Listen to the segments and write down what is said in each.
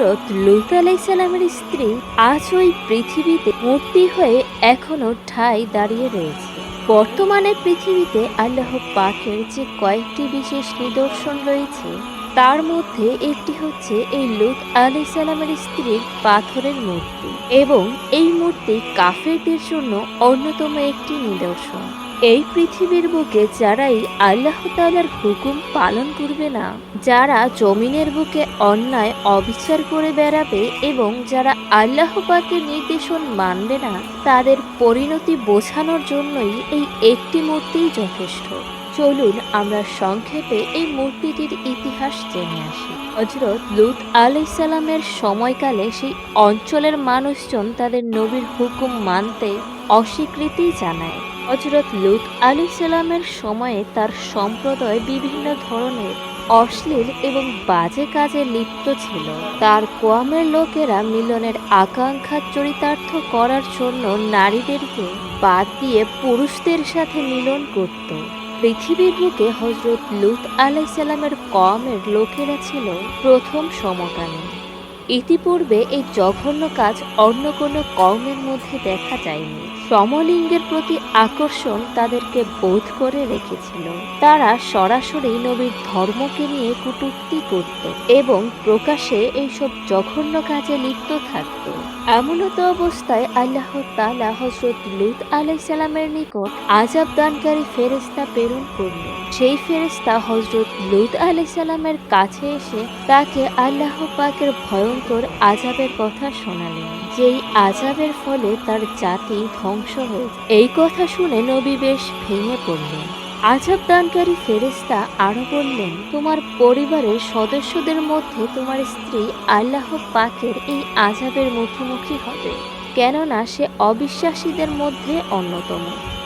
হজরত লুত আলাইসালামের স্ত্রী আজ ওই পৃথিবীতে মূর্তি হয়ে এখনও ঠাই দাঁড়িয়ে রয়েছে। বর্তমানে পৃথিবীতে আল্লাহ পাকের যে কয়েকটি বিশেষ নিদর্শন রয়েছে তার মধ্যে একটি হচ্ছে এই লুত আলি সালামের স্ত্রীর পাথরের মূর্তি এবং এই মূর্তি কাফেরদের জন্য অন্যতম একটি নিদর্শন। এই পৃথিবীর বুকে যারাই আল্লাহ তাআলার হুকুম পালন করবে না, যারা জমিনের বুকে অন্যায় অবিচার করে বেড়াবে এবং যারা আল্লাহ পাকের নির্দেশন মানবে না, তাদের পরিণতি বোঝানোর জন্যই এই একটি মূর্তিই যথেষ্ট। চলুন আমরা সংক্ষেপে এই মূর্তিটির ইতিহাস জেনে আসি। হজরত লুত আলাইসাল্লামের সময়কালে সেই অঞ্চলের মানুষজন তাদের নবীর হুকুম মানতে অস্বীকৃতি জানায়। হজরত লুত আলী সালামের সময়ে তার সম্প্রদায় বিভিন্ন ধরনের অশ্লীল এবং বাজে কাজে লিপ্ত ছিল। তার কোয়ামের লোকেরা মিলনের আকাঙ্ক্ষা চরিতার্থ করার জন্য নারীদেরকে বাদ দিয়ে পুরুষদের সাথে মিলন করত। পৃথিবীর বুকে হজরত লুত আলাইসাল্লামের কমের লোকেরা ছিল প্রথম সমকামী ইতিপূর্বে এই জঘন্য কাজ অন্য কোনো কর্মের মধ্যে দেখা যায়নি। সমলিঙ্গের প্রতি আকর্ষণ তাদেরকে বোধ করে রেখেছিল। তারা সরাসরি নবীর ধর্মকে নিয়ে কটূক্তি করত এবং প্রকাশে এইসব জঘন্য কাজে লিপ্ত থাকত। এমনত অবস্থায় আল্লাহ তালা হজরত লুত আলাইসাল্লামের নিকট আজাব দানকারী ফেরেস্তা প্রেরণ করল সেই ফেরেস্তা হজরত লুত আলাইসাল্লামের কাছে এসে তাকে আল্লাহ পাকের ভয়ঙ্কর আজাবের কথা শোনালেন, যেই আজাবের ফলে তার জাতি ধ্বংস হয়ে এই কথা শুনে নবী বেশ ভেঙে পড়লেন। আজাব দানকারী ফেরেস্তা আরও বললেন, তোমার পরিবারের সদস্যদের মধ্যে তোমার স্ত্রী আল্লাহ পাকের এই আজাবের মুখোমুখি হবে, কেননা সে অবিশ্বাসীদের মধ্যে অন্যতম।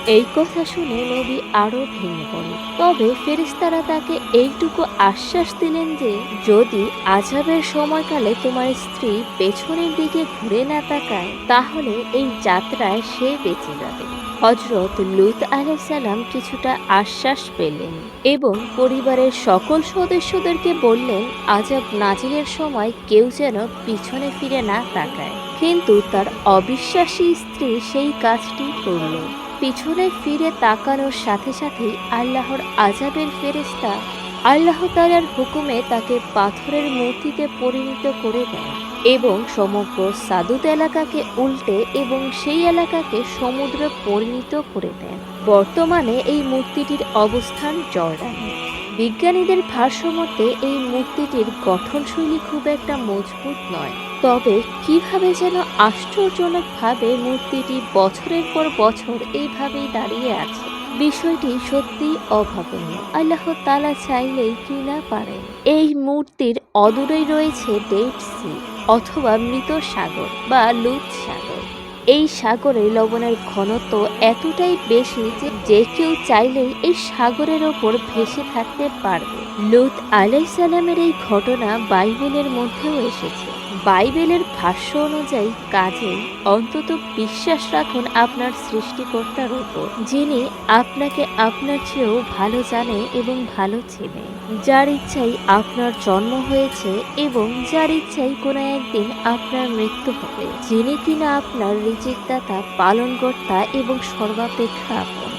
এই কথা শুনে নবী আরও ভেঙে পড়ে। তবে ফেরেস্তারা তাকে এইটুকু আশ্বাস দিলেন যে, যদি আজাবের সময়কালে তোমার স্ত্রী পেছনের দিকে ঘুরে না তাকায়, তাহলে এই যাত্রায় সে বেঁচে যাবে। হজরত লুত আলাইসাল্লাম কিছুটা আশ্বাস পেলেন এবং পরিবারের সকল সদস্যদেরকে বললেন আজাব নাজিরের সময় কেউ যেন পিছনে ফিরে না তাকায়। কিন্তু তার অবিশ্বাসী স্ত্রী সেই কাজটি করল। পিছনে ফিরে তাকানোর সাথে সাথেই আল্লাহর আজাবের ফেরেস্তা আল্লাহ তালার হুকুমে তাকে পাথরের মূর্তিতে পরিণত করে দেন এবং সমগ্র সাদুত এলাকাকে উল্টে এবং সেই এলাকাকে সমুদ্রে পরিণত করে দেন। বর্তমানে এই মূর্তিটির অবস্থান জর্ডানে। বিজ্ঞানীদের ভাষ্যমতে, এই মূর্তিটির গঠনশৈলী খুব একটা মজবুত নয়। তবে কীভাবে যেন আশ্চর্যজনকভাবে মূর্তিটি বছরের পর বছর এইভাবেই দাঁড়িয়ে আছে। বিষয়টি সত্যি অভাবনীয়। আল্লাহ তালা চাইলেই কি না পারেন। এই মূর্তির অদূরেই রয়েছে ডেড সি, অথবা মৃত সাগর বা লুৎ সাগর। এই সাগরে লবণের ঘনত্ব এতটাই বেশি যে যে কেউ চাইলেই এই সাগরের ওপর ভেসে থাকতে পারবে। লুত আলাইসালামের এই ঘটনা বাইবেলের মধ্যেও এসেছে। বাইবেলের ভাষ্য অনুযায়ী কাজে অন্তত বিশ্বাস রাখুন আপনার সৃষ্টিকর্তার উপর, যিনি আপনাকে আপনার চেয়েও ভালো জানে এবং ভালো চেনে যার ইচ্ছাই আপনার জন্ম হয়েছে এবং যার ইচ্ছাই কোনো একদিন আপনার মৃত্যু হবে, যিনি কিনা আপনার রিজিকদাতা, পালনকর্তা এবং সর্বাপেক্ষা আপন।